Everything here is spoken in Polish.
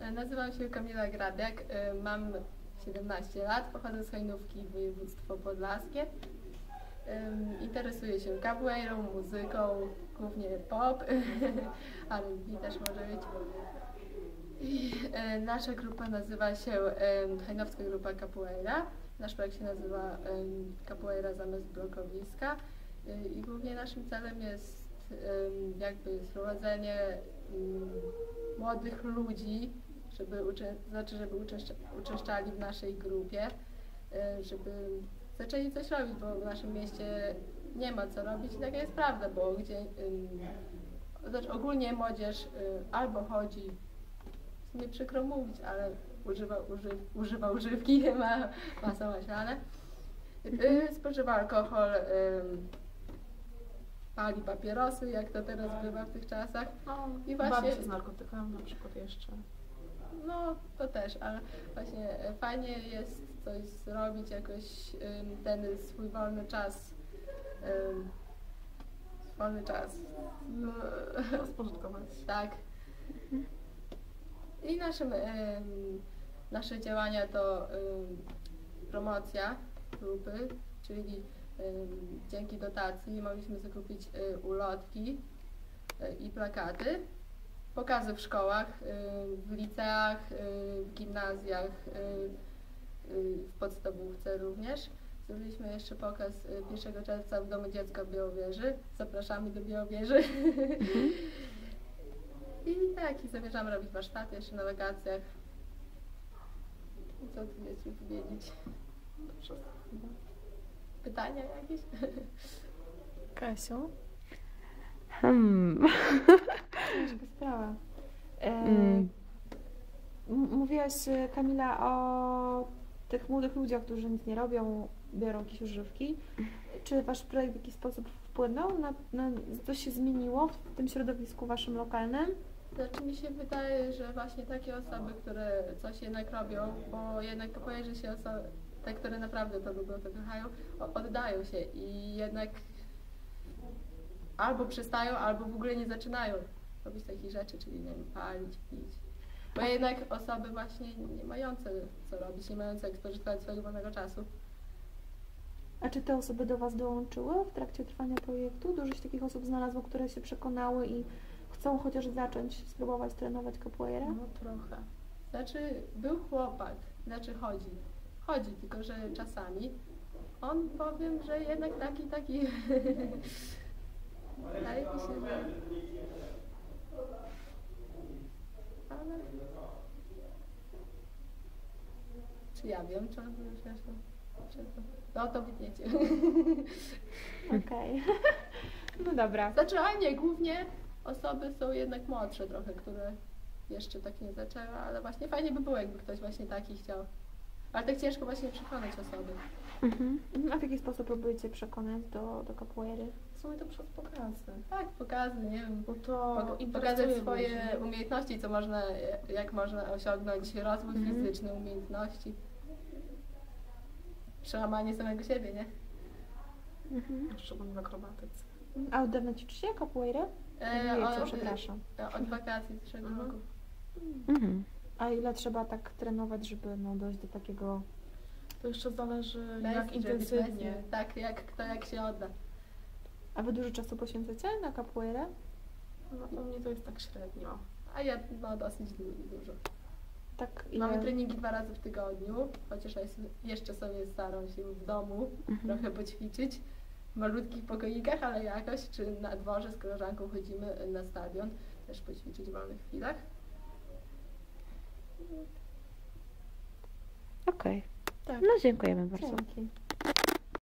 E, Nazywam się Kamila Grabiak, e, mam 17 lat, pochodzę z Hajnówki, województwo podlaskie. Interesuję się capoeirą, muzyką, głównie pop, ale R&B też może być. E, Nasza grupa nazywa się Hajnowska Grupa Capoeira. Nasz projekt się nazywa Capoeira zamiast blokowiska. I głównie naszym celem jest jakby sprowadzenie młodych ludzi, żeby, znaczy, żeby uczęszcza- uczęszczali w naszej grupie, żeby zaczęli coś robić, bo w naszym mieście nie ma co robić i taka jest prawda, bo gdzie znaczy ogólnie młodzież y, albo chodzi, sumie przykro mówić, ale używa, uży, używa używki, ma masę maślane, y, spożywa alkohol, pali papierosy, jak to teraz bywa w tych czasach. No, I właśnie- z narkotykami na przykład jeszcze. No, to też, ale właśnie fajnie jest coś zrobić, jakoś ten swój wolny czas, wolny czas, no, Spożytkować. tak. I naszym, ym, nasze działania to promocja grupy, czyli dzięki dotacji mogliśmy zakupić y, ulotki y, i plakaty, pokazy w szkołach, y, w liceach, w gimnazjach, w podstawówce również. Zrobiliśmy jeszcze pokaz y, 1 czerwca w Domu Dziecka w Białowieży. Zapraszamy do Białowieży. I tak, i zamierzamy robić warsztaty jeszcze na wakacjach. I co tu jeszcze powiedzieć? Dobrze. Pytania jakieś? Kasiu? Hmm. Ciężka sprawa. E, Mm. Mówiłaś, e, Kamila, o tych młodych ludziach, którzy nic nie robią, biorą jakieś używki. Czy wasz projekt w jakiś sposób wpłynął na, na coś się zmieniło w tym środowisku waszym lokalnym? Znaczy mi się wydaje, że właśnie takie osoby, które coś jednak robią, bo jednak pokojarzy się osoby, te, które naprawdę to lubią, to kochają, oddają się i jednak albo przestają, albo w ogóle nie zaczynają robić takich rzeczy, czyli nie wiem, palić, pić. Bo jednak osoby właśnie nie mające co robić, nie mające jak spożytkować swojego wolnego czasu. A czy te osoby do was dołączyły w trakcie trwania projektu? Dużo się takich osób znalazło, które się przekonały i chcą chociaż zacząć spróbować trenować capoeirę? No trochę. Znaczy, był chłopak, znaczy chodzi. Chodzi, tylko że czasami on powiem, że jednak taki, taki. Wydaje mi się, że. Ale. Czy ja wiem, czy on przepraszam. Przepraszam. No to wytniecie. Okej. no dobra. Znaczy, a nie, głównie osoby są jednak młodsze trochę, które jeszcze tak nie zaczęły, ale właśnie fajnie by było, jakby ktoś właśnie taki chciał. Ale tak ciężko właśnie przekonać osoby. Mhm. A w jaki sposób próbujecie przekonać do, do capoeiry? W sumie to przez pokazy. Tak, pokazy, nie wiem. Bo to interesuje pokazać swoje ludzi. umiejętności, co można, jak można osiągnąć rozwój Mhm. fizyczny, umiejętności. Przełamanie samego siebie, nie? Mhm. Szczególnie w akrobatyce. A od dawna ćwiczycie capoeirę? E, od- przepraszam. Od wakacji zeszłego Mhm. roku. Mhm. A ile trzeba tak trenować, żeby no, dojść do takiego... To jeszcze zależy Bez, jak intensywnie. bez- Tak, jak kto jak się odda. A wy dużo czasu poświęcacie na capoeirę? No, u mnie to jest tak średnio. A ja no dosyć du- dużo. Tak ile... Mamy treningi dwa razy w tygodniu, chociaż jeszcze sobie staram się w domu Mhm. trochę poćwiczyć. W malutkich pokoikach, ale jakoś, czy na dworze z koleżanką chodzimy na stadion, też poćwiczyć w wolnych chwilach. Okej. Tak. No dziękujemy bardzo. Dzięki.